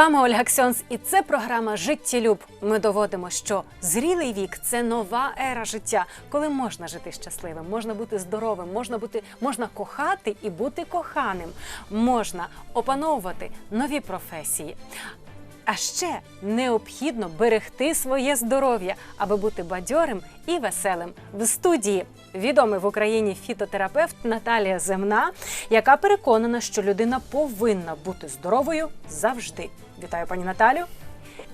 Вами Ольга Ксьонс, і це програма Життєлюб. Ми доводимо, що зрілий вік це нова ера життя, коли можна жити щасливим, можна бути здоровим, можна бути, можна кохати і бути коханим, можна опановувати нові професії. А ще необхідно берегти своє здоров'я, аби бути бадьорим і веселим. В студії відомий в Україні фітотерапевт Наталія Земна, яка переконана, що людина повинна бути здоровою завжди. Вітаю, пані Наталю.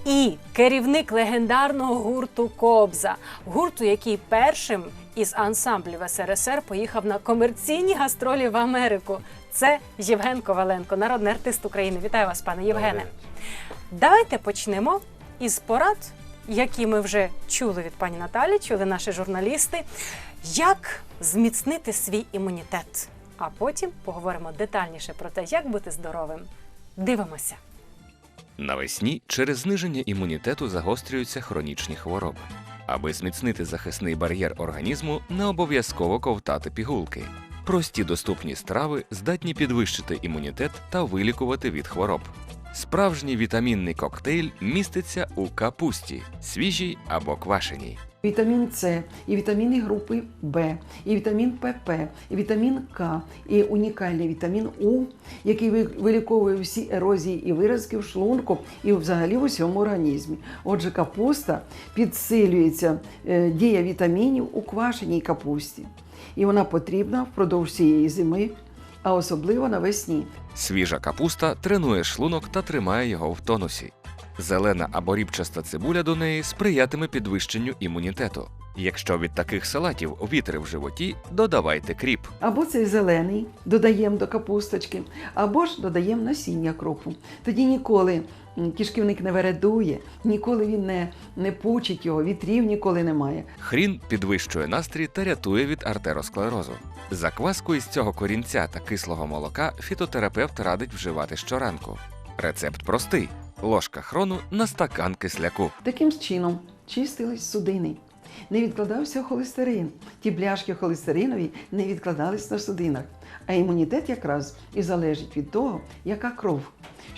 І керівник легендарного гурту Кобза, гурту, який першим із ансамблів СРСР поїхав на комерційні гастролі в Америку. Це Євген Коваленко, народний артист України. Вітаю вас, пане Євгене. Давайте почнемо із порад, які ми вже чули від пані Наталі, чули наші журналісти, як зміцнити свій імунітет. А потім поговоримо детальніше про те, як бути здоровим. Дивимося. Навесні через зниження імунітету загострюються хронічні хвороби. Аби зміцнити захисний бар'єр організму, не обов'язково ковтати пігулки. Прості доступні страви здатні підвищити імунітет та вилікувати від хвороб. Справжній вітамінний коктейль міститься у капусті, свіжій або квашеній. Вітамін С, і вітаміни групи В, і вітамін ПП, і вітамін К, і унікальний вітамін У, який ви- виліковує всі ерозії і виразки в шлунку і взагалі в усьому організмі. Отже, капуста підсилюється е, дія вітамінів у квашеній капусті. І вона потрібна впродовж всієї зими, а особливо навесні. Свіжа капуста тренує шлунок та тримає його в тонусі. Зелена або рібчаста цибуля до неї сприятиме підвищенню імунітету. Якщо від таких салатів вітри в животі, додавайте кріп. Або цей зелений додаємо до капусточки, або ж додаємо насіння кропу. Тоді ніколи м, кишківник не вередує, ніколи він не, не пучить його, вітрів ніколи немає. Хрін підвищує настрій та рятує від артеросклерозу. Закваску із цього корінця та кислого молока фітотерапевт радить вживати щоранку. Рецепт простий: ложка хрону на стакан кисляку. Таким чином чистились судини. Не відкладався холестерин. Ті бляшки холестеринові не відкладались на судинах. А імунітет якраз і залежить від того, яка кров,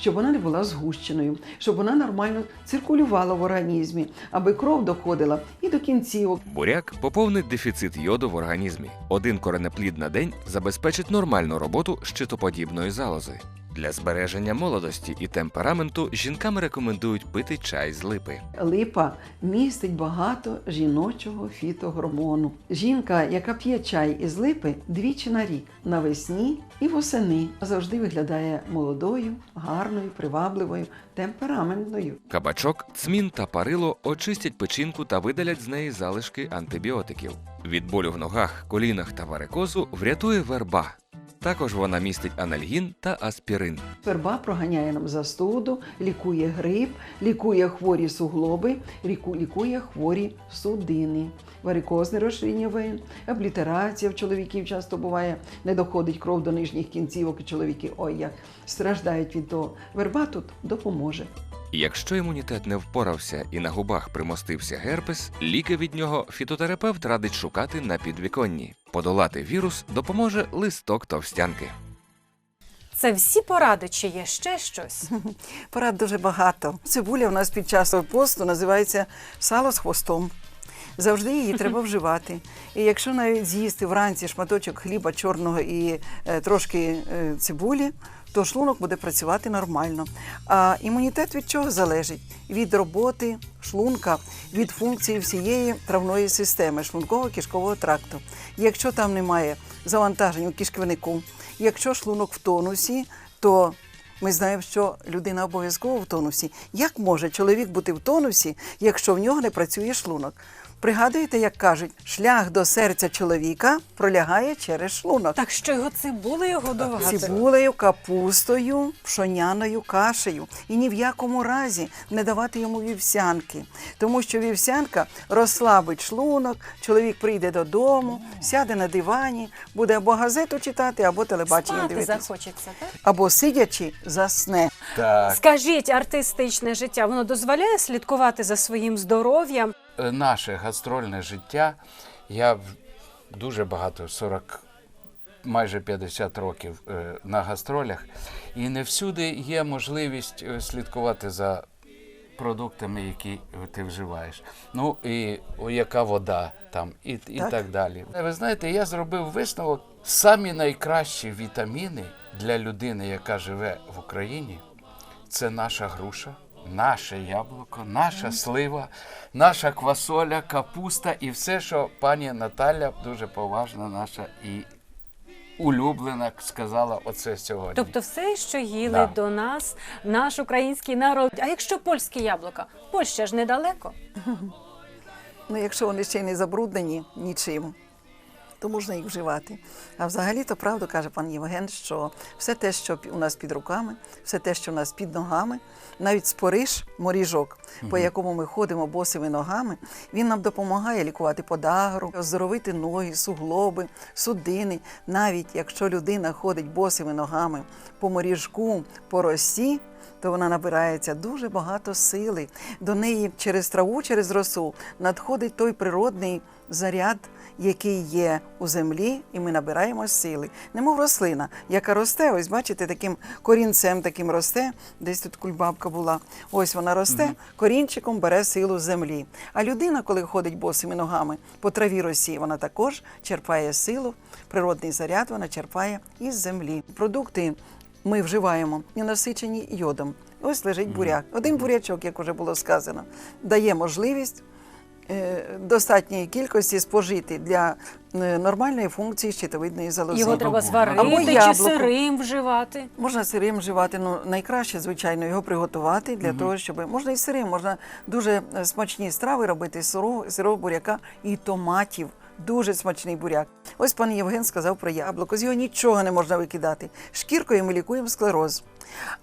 щоб вона не була згущеною, щоб вона нормально циркулювала в організмі, аби кров доходила і до кінцівок. Буряк поповнить дефіцит йоду в організмі. Один коренеплід на день забезпечить нормальну роботу щитоподібної залози. Для збереження молодості і темпераменту жінкам рекомендують пити чай з липи. Липа містить багато жіночого фітогормону. Жінка, яка п'є чай із липи двічі на рік, навесні і восени, завжди виглядає молодою, гарною, привабливою, темпераментною. Кабачок, цмін та парило очистять печінку та видалять з неї залишки антибіотиків. Від болю в ногах, колінах та варикозу врятує верба. Також вона містить анальгін та аспірин. Верба проганяє нам застуду, лікує грип, лікує хворі суглоби, ліку- лікує хворі судини, варикозне розширення вен, облітерація в чоловіків часто буває, не доходить кров до нижніх кінцівок, і чоловіки ой як страждають від того. Верба тут допоможе. Якщо імунітет не впорався і на губах примостився герпес, ліки від нього фітотерапевт радить шукати на підвіконні. Подолати вірус допоможе листок товстянки. Це всі поради, чи є ще щось? Порад дуже багато. Цибуля у нас під час посту називається сало з хвостом. Завжди її треба вживати. І якщо навіть з'їсти вранці шматочок хліба чорного і е, трошки е, цибулі, то шлунок буде працювати нормально. А імунітет від чого залежить? Від роботи шлунка, від функції всієї травної системи шлунково-кишкового тракту. Якщо там немає завантажень у кишківнику, якщо шлунок в тонусі, то ми знаємо, що людина обов'язково в тонусі. Як може чоловік бути в тонусі, якщо в нього не працює шлунок? Пригадуєте, як кажуть, шлях до серця чоловіка пролягає через шлунок. Так що його цибулею годувати? Цибулею, капустою, пшоняною кашею. І ні в якому разі не давати йому вівсянки, тому що вівсянка розслабить шлунок, чоловік прийде додому, сяде на дивані, буде або газету читати, або телебачення Спати дивитися. захочеться, так? Або сидячи, засне. Так, Скажіть, артистичне життя воно дозволяє слідкувати за своїм здоров'ям? Наше гастрольне життя. Я дуже багато 40 майже 50 років е, на гастролях, і не всюди є можливість е, слідкувати за продуктами, які ти вживаєш. Ну і о, яка вода там, і, і так. Так. далі. Ви знаєте, я зробив висновок: самі найкращі вітаміни для людини, яка живе в Україні, це наша груша. Наше яблуко, наша слива, наша квасоля, капуста і все, що пані Наталя дуже поважна наша і улюблена сказала оце сьогодні. Тобто, все, що їли Да. до нас, наш український народ. А якщо польські яблука? Польща ж недалеко. Ну, якщо вони ще й не забруднені нічим, то можна їх вживати. А взагалі, то правду каже пан Євген, що все те, що у нас під руками, все те, що у нас під ногами, навіть спориш, моріжок, по якому ми ходимо босими ногами, він нам допомагає лікувати подагру, оздоровити ноги, суглоби, судини. Навіть якщо людина ходить босими ногами по моріжку, по росі, то вона набирається дуже багато сили. До неї через траву, через росу надходить той природний заряд, який є у землі, і ми набираємо сили. Немов рослина, яка росте, ось бачите, таким корінцем таким росте. Десь тут кульбабка була. Ось вона росте, корінчиком бере силу з землі. А людина, коли ходить босими ногами по траві росі, вона також черпає силу, природний заряд вона черпає із землі. Продукти ми вживаємо і насичені йодом. Ось лежить буряк. Один бурячок, як вже було сказано, дає можливість достатньої кількості спожити для е, нормальної функції щитовидної залози. Його треба Або зварити чи сирим вживати. Можна сирим вживати, ну найкраще, звичайно, його приготувати для того, щоб можна і сирим, можна дуже е, смачні страви робити з сирого, сирого буряка і томатів. Дуже смачний буряк. Ось пан Євген сказав про яблуко. З його нічого не можна викидати. Шкіркою ми лікуємо склероз.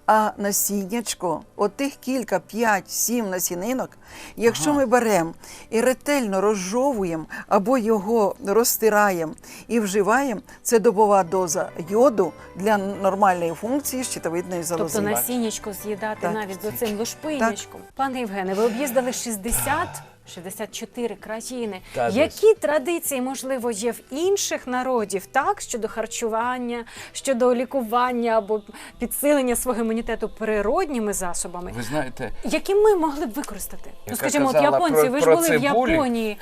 А насіннячко, от кілька, п'ять, сім насінинок, якщо ми беремо і ретельно розжовуємо або його розтираємо і вживаємо, це добова доза йоду для нормальної функції щитовидної залози. Тобто насіннячко з'їдати навіть з оцим лушпинячком. Пане Євгене, ви об'їздили 60 64 країни. Та. Які традиції, можливо, є в інших народів, так щодо харчування, щодо лікування або підсилення свого імунітету природніми засобами, Ви знаєте, які ми могли б використати? Ну, скажімо, от японці, про- ви ж були в. Японії.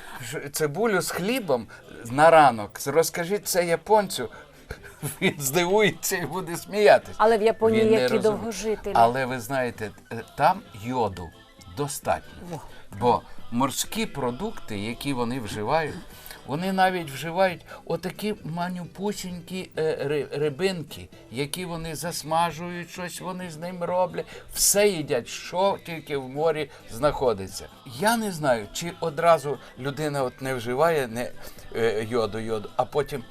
Цибулю з хлібом на ранок. Розкажіть це японцю. Він здивується і буде сміятися. Але в Японії які довгожителі. Але ви знаєте, там йоду достатньо. Бо морські продукти, які вони вживають, вони навіть вживають отакі манюпусінькі е, рибинки, які вони засмажують, щось вони з ним роблять, все їдять, що тільки в морі знаходиться. Я не знаю, чи одразу людина от не вживає не, е, йоду, йоду, а потім.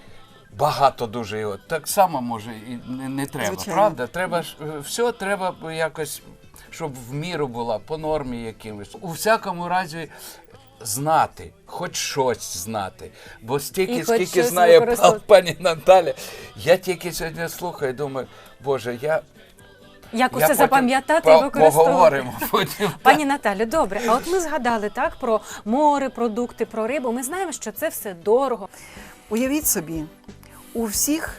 Багато дуже його. Так само може і не, не треба, Звичайно. правда? Треба ж е, все треба якось, щоб в міру була, по нормі якимось. У всякому разі знати, хоч щось знати. Бо стільки, хоч скільки знає пані Наталя, я тільки сьогодні слухаю, думаю, Боже, я, Як я усе запам'ятати і використовувати? Поговоримо потім. Пані Наталю, добре. А от ми згадали так про море, продукти, про рибу. Ми знаємо, що це все дорого. Уявіть собі, у всіх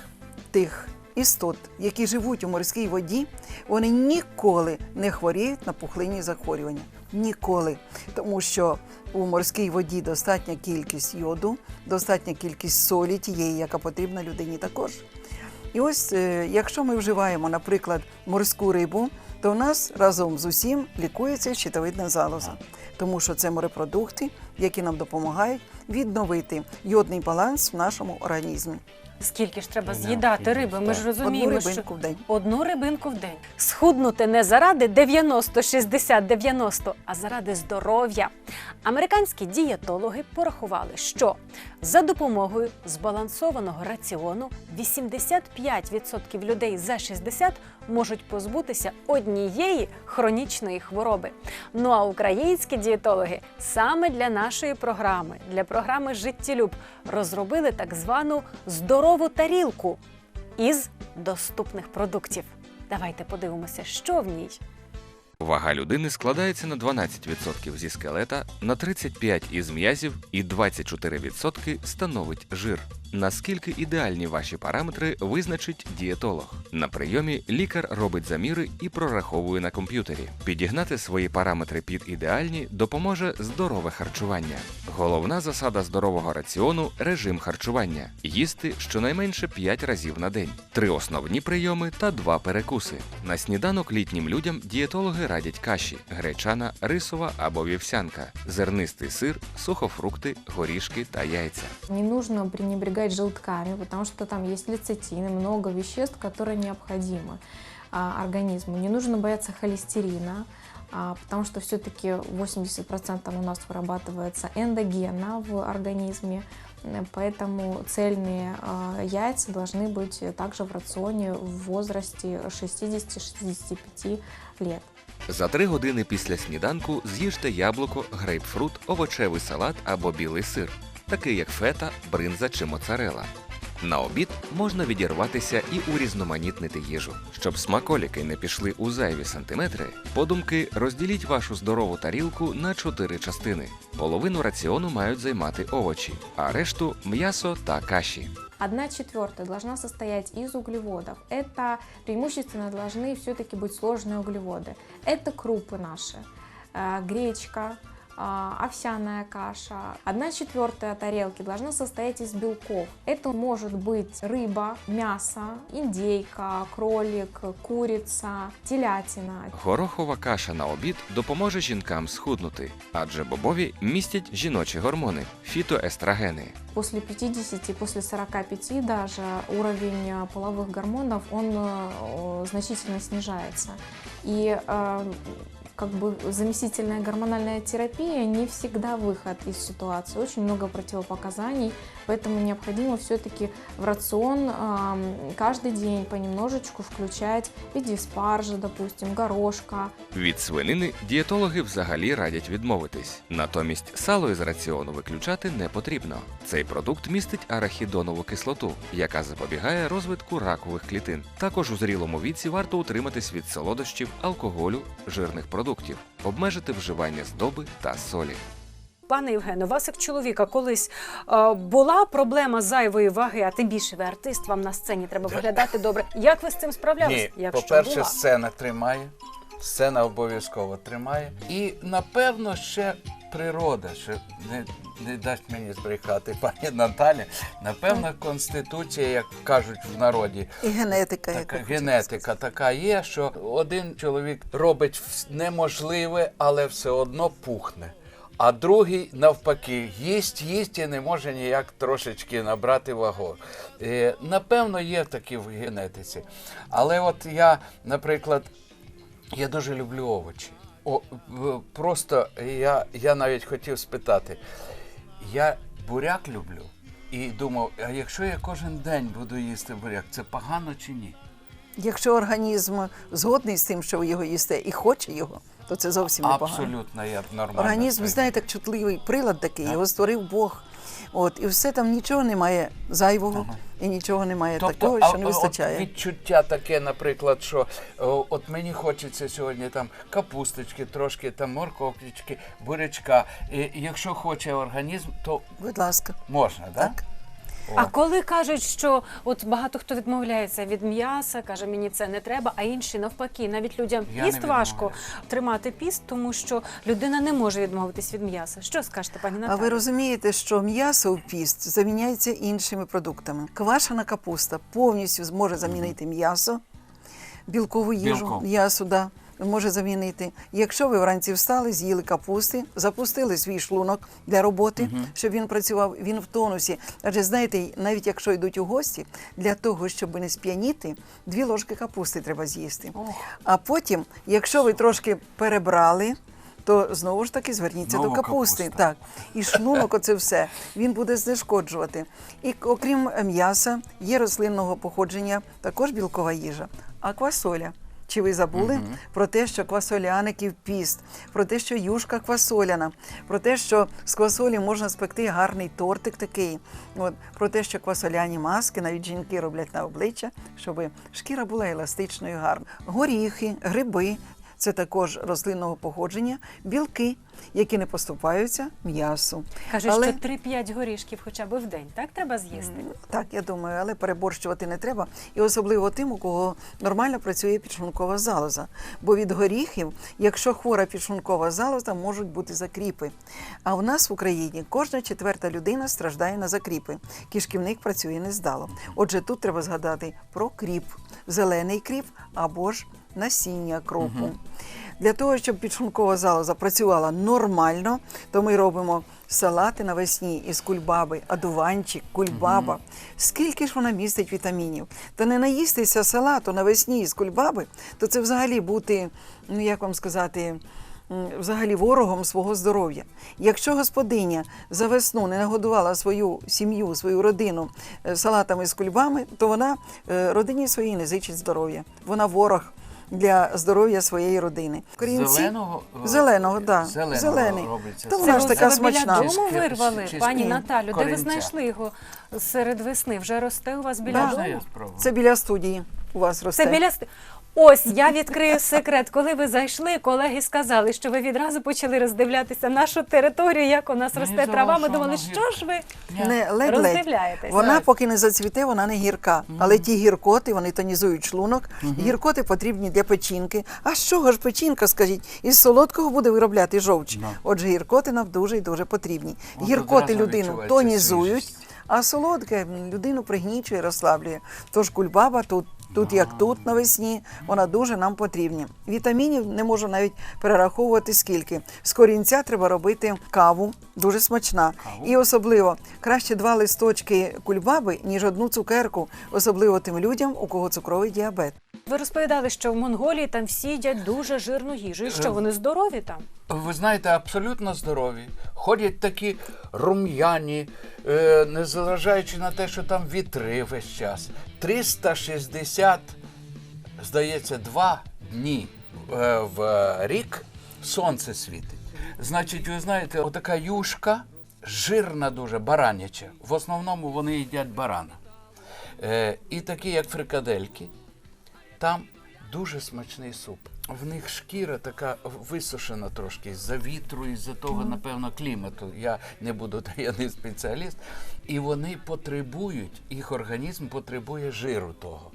тих істот, які живуть у морській воді, вони ніколи не хворіють на пухлинні захворювання. Ніколи. Тому що у морській воді достатня кількість йоду, достатня кількість солі, тієї, яка потрібна людині також. І ось, е, якщо ми вживаємо, наприклад, морську рибу, то у нас разом з усім лікується щитовидна залоза, тому що це морепродукти, які нам допомагають відновити йодний баланс в нашому організмі. Скільки ж треба Ну, з'їдати риби? Ми ж розуміємо, Одну що рибинку в день. одну рибинку в день. Схуднути не заради 90, 60, 90, а заради здоров'я. Американські дієтологи порахували, що за допомогою збалансованого раціону 85% людей за 60 можуть позбутися однієї хронічної хвороби. Ну а українські дієтологи саме для нашої програми, для програми Життєлюб розробили так звану здорову тарілку із доступних продуктів. Давайте подивимося, що в ній. Вага людини складається на 12% зі скелета, на 35% із м'язів і 24% становить жир. Наскільки ідеальні ваші параметри визначить дієтолог. На прийомі лікар робить заміри і прораховує на комп'ютері. Підігнати свої параметри під ідеальні допоможе здорове харчування. Головна засада здорового раціону режим харчування: їсти щонайменше 5 разів на день, три основні прийоми та два перекуси. На сніданок літнім людям дієтологи радять каші: гречана, рисова або вівсянка, зернистий сир, сухофрукти, горішки та яйця. Не нужно пренебрегать желтками, потому что там есть лецитин и много веществ, которые необходимы а, организму. Не нужно бояться холестерина, а, потому что все-таки 80% у нас вырабатывается эндогенно в организме, М, поэтому цельные а, яйца должны быть также в рационе в возрасте 60-65 лет. За три години після сніданку з'їжте яблуко, грейпфрут, овочевий салат або білий сир, такий як фета, бринза чи моцарела. На обід можна відірватися і урізноманітнити їжу. Щоб смаколіки не пішли у зайві сантиметри, подумки розділіть вашу здорову тарілку на чотири частини. Половину раціону мають займати овочі, а решту м'ясо та каші. Одна четвертая должна состоять из углеводов. Это преимущественно должны все-таки быть сложные углеводы. Это крупы наши, э, гречка, а, овсяная каша. Одна четвертая тарелки должна состоять из белков. Это может быть рыба, мясо, индейка, кролик, курица, телятина. Горохова каша на обід допоможе жінкам схуднути, адже бобові містять жіночі гормони фітоестрогени. После 50, после 45 даже уровень э, половых гормонов, он э, значительно снижается. И э, как бы заместительная гормональная терапия не всегда выход из ситуации. Очень много противопоказаний, поэтому необходимо все-таки в рацион эм, каждый день понемножечку включать в виде спаржи, допустим, горошка, Від свинини дієтологи взагалі радять відмовитись. Натомість сало із раціону виключати не потрібно. Цей продукт містить арахідонову кислоту, яка запобігає розвитку ракових клітин. Також у зрілому віці варто утриматись від солодощів, алкоголю, жирних продуктів, обмежити вживання здоби та солі. Пане Євгене, у вас як чоловіка колись е, була проблема зайвої ваги, а тим більше ви артист, вам на сцені треба виглядати добре. Як ви з цим справлялись? Ні, по-перше, була? сцена тримає. Сцена обов'язково тримає. І напевно ще природа, ще не, не дасть мені збрехати пані Наталя. Напевно, конституція, як кажуть в народі, І генетика, така генетика така є, що один чоловік робить неможливе, але все одно пухне. А другий навпаки, їсть, їсть і не може ніяк трошечки набрати вагу. Е, напевно, є такі в генетиці. Але от я, наприклад, я дуже люблю овочі. О, просто я, я навіть хотів спитати. Я буряк люблю і думав, а якщо я кожен день буду їсти буряк, це погано чи ні? Якщо організм згодний з тим, що його їсте, і хоче його, то це зовсім непогано. Абсолютно я нормально. Організм, знаєте, як чутливий прилад такий, його створив Бог. От, і все там нічого немає зайвого, і нічого немає такого, а- що не вистачає. От відчуття таке, наприклад, що о, от мені хочеться сьогодні там капусточки, трошки там морковочки, бурячка. І якщо хоче організм, то Будь ласка. можна, так? Так. А коли кажуть, що от багато хто відмовляється від м'яса, каже, мені це не треба, а інші навпаки, навіть людям Я не піст важко тримати піст, тому що людина не може відмовитись від м'яса. Що скажете, пані А ви розумієте, що м'ясо в піст заміняється іншими продуктами. Квашена капуста повністю зможе замінити м'ясо, білкову їжу, Білко. м'ясо, да, може замінити. Якщо ви вранці встали, з'їли капусти, запустили свій шлунок для роботи, щоб він працював, він в тонусі. Адже знаєте, навіть якщо йдуть у гості, для того, щоб не сп'яніти, дві ложки капусти треба з'їсти. А потім, якщо ви трошки перебрали, то знову ж таки зверніться Знову до капусти. капуста. Так. І шлунок, оце все, він буде знешкоджувати. І окрім м'яса, є рослинного походження, також білкова їжа. А квасоля. Чи ви забули про те, що квасоляників піст, про те, що юшка квасоляна, про те, що з квасолі можна спекти гарний тортик такий, от, про те, що квасоляні маски навіть жінки роблять на обличчя, щоб шкіра була еластичною, гарною. Горіхи, гриби. Це також рослинного походження, білки, які не поступаються м'ясу. Кажуть, Але- що 3-5 горішків хоча б в день, так треба з'їсти. Так, я думаю, але переборщувати не треба. І особливо тим, у кого нормально працює підшлункова залоза. Бо від горіхів, якщо хвора підшлункова залоза, можуть бути закріпи. А у нас в Україні кожна четверта людина страждає на закріпи. Кишківник працює нездало. Отже, тут треба згадати про кріп, зелений кріп або ж насіння кропу. Для того, щоб підшлункова залоза працювала нормально, то ми робимо салати навесні із кульбаби, адуванчик, кульбаба. Скільки ж вона містить вітамінів? Та не наїстися салату навесні із кульбаби, то це взагалі бути, ну як вам сказати, взагалі ворогом свого здоров'я. Якщо господиня за весну не нагодувала свою сім'ю, свою родину е, салатами з кульбами, то вона е, родині своїй не зичить здоров'я. Вона ворог для здоров'я своєї родини. Корінці- Зеленого? е, Зеленого, да. Зеленого Зелений. робиться То вона ж така ви біля смачна. дому вирвали, чи чи, пані Наталю. Наталю. Де ви знайшли його серед весни? Вже росте у вас біля Да. Дому? Це біля студії у вас росте. Це біля Ось я відкрию секрет. Коли ви зайшли, колеги сказали, що ви відразу почали роздивлятися нашу територію, як у нас росте трава. Ми думали, що ж ви Не, ледь-ледь. роздивляєтесь. Вона, Так. поки не зацвіте, вона не гірка. Але ті гіркоти, вони тонізують шлунок. Гіркоти потрібні для печінки. А з чого ж печінка, скажіть? Із солодкого буде виробляти жовч. Отже, гіркоти нам дуже і дуже потрібні. От Гіркоти людину тонізують, свіжість. а солодке людину пригнічує, розслаблює. Тож кульбаба тут. Тут як тут навесні, вона дуже нам потрібна. Вітамінів не можу навіть перераховувати скільки. З корінця треба робити каву, дуже смачна. І особливо краще два листочки кульбаби, ніж одну цукерку, особливо тим людям, у кого цукровий діабет. Ви розповідали, що в Монголії там всі їдять дуже жирну їжу. І що вони здорові там? Ви знаєте, абсолютно здорові. Ходять такі рум'яні, е, незважаючи на те, що там вітри весь час. 360, здається, два дні е, в рік сонце світить. Значить, ви знаєте, отака юшка, жирна дуже, бараняча. В основному вони їдять барана. Е, і такі, як фрикадельки, там дуже смачний суп. В них шкіра така висушена трошки з-за вітру, із-за того, напевно, клімату. Я не буду таємний спеціаліст. І вони потребують, їх організм потребує жиру того.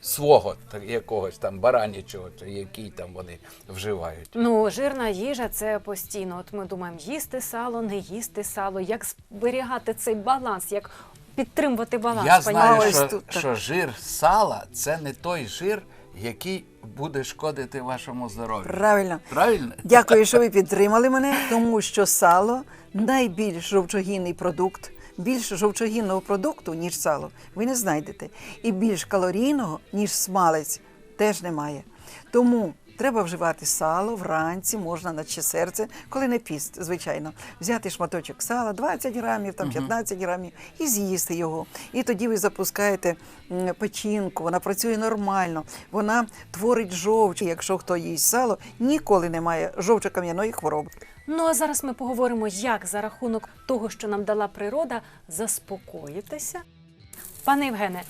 Свого якогось там баранячого, чи який там вони вживають. Ну, жирна їжа це постійно. От ми думаємо, їсти сало, не їсти сало, як зберігати цей баланс, як підтримувати баланс. Я пані знаю, Ольго? що, що жир сала це не той жир, який буде шкодити вашому здоров'ю. Правильно. Правильно? Дякую, що ви підтримали мене, тому що сало найбільш жовчогінний продукт. Більш жовчогінного продукту, ніж сало, ви не знайдете. І більш калорійного, ніж смалець, теж немає. Тому треба вживати сало вранці, можна наче серце, коли не піст, звичайно. Взяти шматочок сала, 20 грамів, там 15 грамів, і з'їсти його. І тоді ви запускаєте печінку, вона працює нормально, вона творить жовч. Якщо хто їсть сало, ніколи немає жовчокам'яної хвороби. Ну а зараз ми поговоримо, як за рахунок того, що нам дала природа, заспокоїтися. Пане Євгене,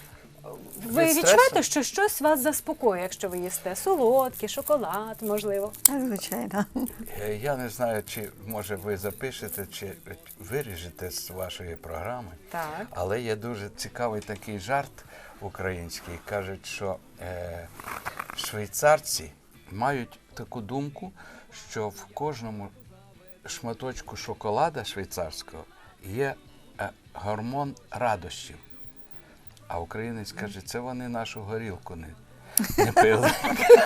ви Від стресу? відчуваєте, що щось вас заспокоює, якщо ви їсте солодкий, шоколад, можливо. Звичайно. Е, Я не знаю, чи може ви запишете, чи виріжете з вашої програми. Так. Але є дуже цікавий такий жарт український. Кажуть, що е, швейцарці мають таку думку, що в кожному шматочку шоколада швейцарського є е, гормон радощів. А українець каже, це вони нашу горілку не, не пили.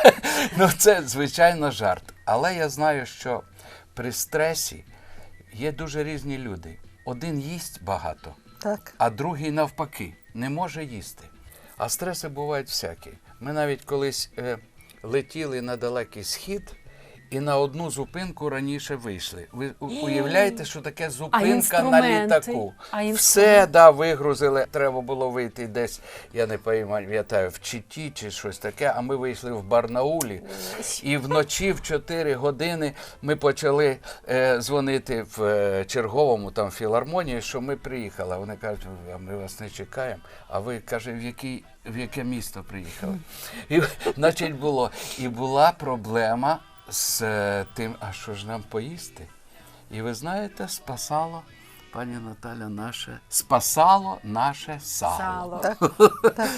ну, це, звичайно, жарт. Але я знаю, що при стресі є дуже різні люди. Один їсть багато, Так. а другий навпаки не може їсти. А стреси бувають всякі. Ми навіть колись е, летіли на далекий схід і на одну зупинку раніше вийшли. Ви уявляєте, що таке зупинка на літаку? А? Все да, вигрузили. Треба було вийти десь, я не пам'ятаю, в Читі чи щось таке. А ми вийшли в Барнаулі. І вночі в 4 години ми почали е, дзвонити в е, черговому там філармонії, що ми приїхали. Вони кажуть, ми вас не чекаємо. А ви каже, в який. В яке місто приїхали? І, значить, було. І була проблема з е, тим, а що ж нам поїсти? І ви знаєте, спасало, пані Наталя, наше спасало наше сало. Сало. Так.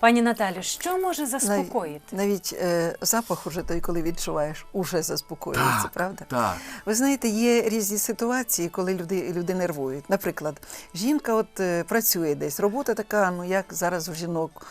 Пані Наталю, що може заспокоїти? Навіть е, запах уже той, коли відчуваєш, уже заспокоюється, Так, правда? Так. Ви знаєте, є різні ситуації, коли люди, люди нервують. Наприклад, жінка от е, працює десь, робота така, ну як зараз у жінок.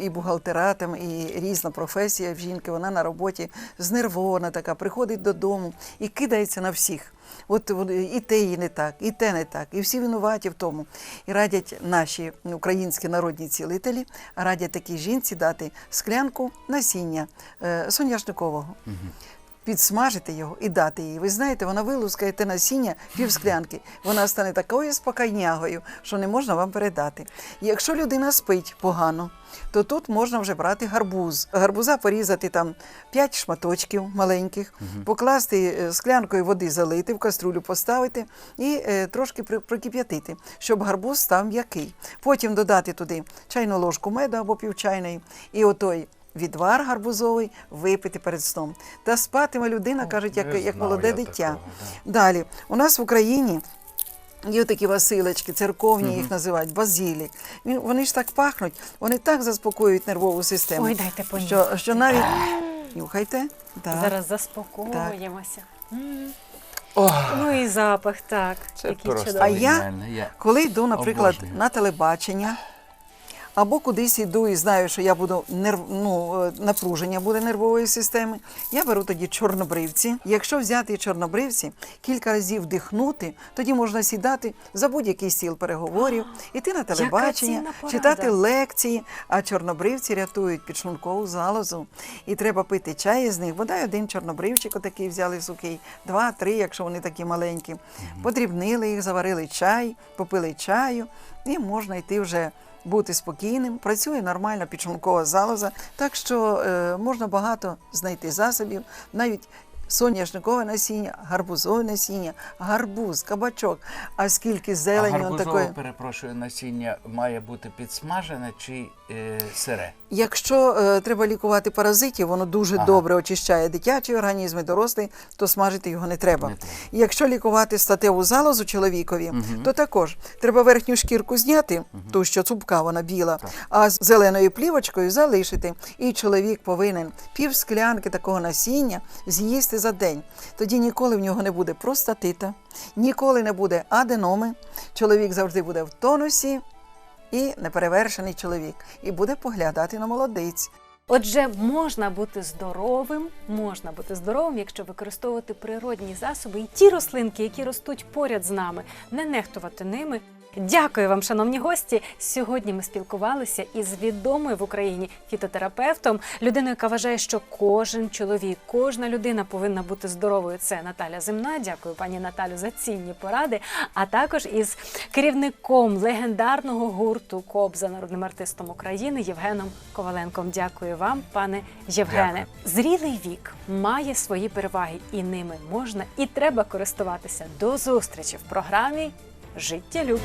І бухгалтера там, і різна професія в жінки, вона на роботі знервована така, приходить додому і кидається на всіх. От і те і не так, і те не так, і всі винуваті в тому. І радять наші українські народні цілителі, радять такій жінці дати склянку насіння е, соняшникового підсмажити його і дати їй. Ви знаєте, вона вилускає те насіння півсклянки. Вона стане такою спокійнягою, що не можна вам передати. Якщо людина спить погано, то тут можна вже брати гарбуз. Гарбуза порізати там 5 шматочків маленьких, покласти е, склянкою води залити, в каструлю поставити і е, трошки прокип'ятити, щоб гарбуз став м'який. Потім додати туди чайну ложку меду або півчайної, і отой відвар гарбузовий випити перед сном. Та спатиме людина, кажуть, як, як молоде дитя. такого, Далі, у нас в Україні. Є такі василечки, церковні їх називають, базілі. Він- Вони ж так пахнуть, вони так заспокоюють нервову систему. Ой, дайте понюхати. що, що навіть нюхайте. Так. Зараз. Ох, Ну і запах, так. це який просто А чудовий. я- я Коли йду, наприклад, Обожнюю. на телебачення, або кудись йду і знаю, що я буду нерв... ну, е, напруження буде нервової системи, я беру тоді чорнобривці. Якщо взяти чорнобривці, кілька разів вдихнути, тоді можна сідати за будь-який стіл переговорів, іти на телебачення, читати лекції, а чорнобривці рятують підшлункову залозу. І треба пити чай з них. Бодай один чорнобривчик отакий взяли сухий, два-три, якщо вони такі маленькі. Подрібнили їх, заварили чай, попили чаю, і можна йти вже. Бути спокійним, працює нормальна підшлункова залоза, так що е, можна багато знайти засобів, навіть соняшникове насіння, гарбузове насіння, гарбуз, кабачок. А скільки а зелені он гарбузове, такої. перепрошую, насіння має бути підсмажене чи е, сире? Якщо е, треба лікувати паразитів, воно дуже Ага. добре очищає дитячий організм і дорослий, то смажити його не треба. Не треба. Якщо лікувати статеву залозу чоловікові, то також треба верхню шкірку зняти, ту, що цупка, вона біла, а з зеленою плівочкою залишити. І чоловік повинен пів склянки такого насіння з'їсти за день. Тоді ніколи в нього не буде простатита, ніколи не буде аденоми. Чоловік завжди буде в тонусі і неперевершений чоловік, і буде поглядати на молодиць. Отже, можна бути здоровим, можна бути здоровим, якщо використовувати природні засоби і ті рослинки, які ростуть поряд з нами, не нехтувати ними. Дякую вам, шановні гості. Сьогодні ми спілкувалися із відомою в Україні фітотерапевтом, людиною, яка вважає, що кожен чоловік, кожна людина повинна бути здоровою. Це Наталя Земна. Дякую, пані Наталю, за цінні поради. А також із керівником легендарного гурту Кобза, народним артистом України Євгеном Коваленком. Дякую вам, пане Євгене. Зрілий вік має свої переваги, і ними можна і треба користуватися. До зустрічі в програмі Життя люб.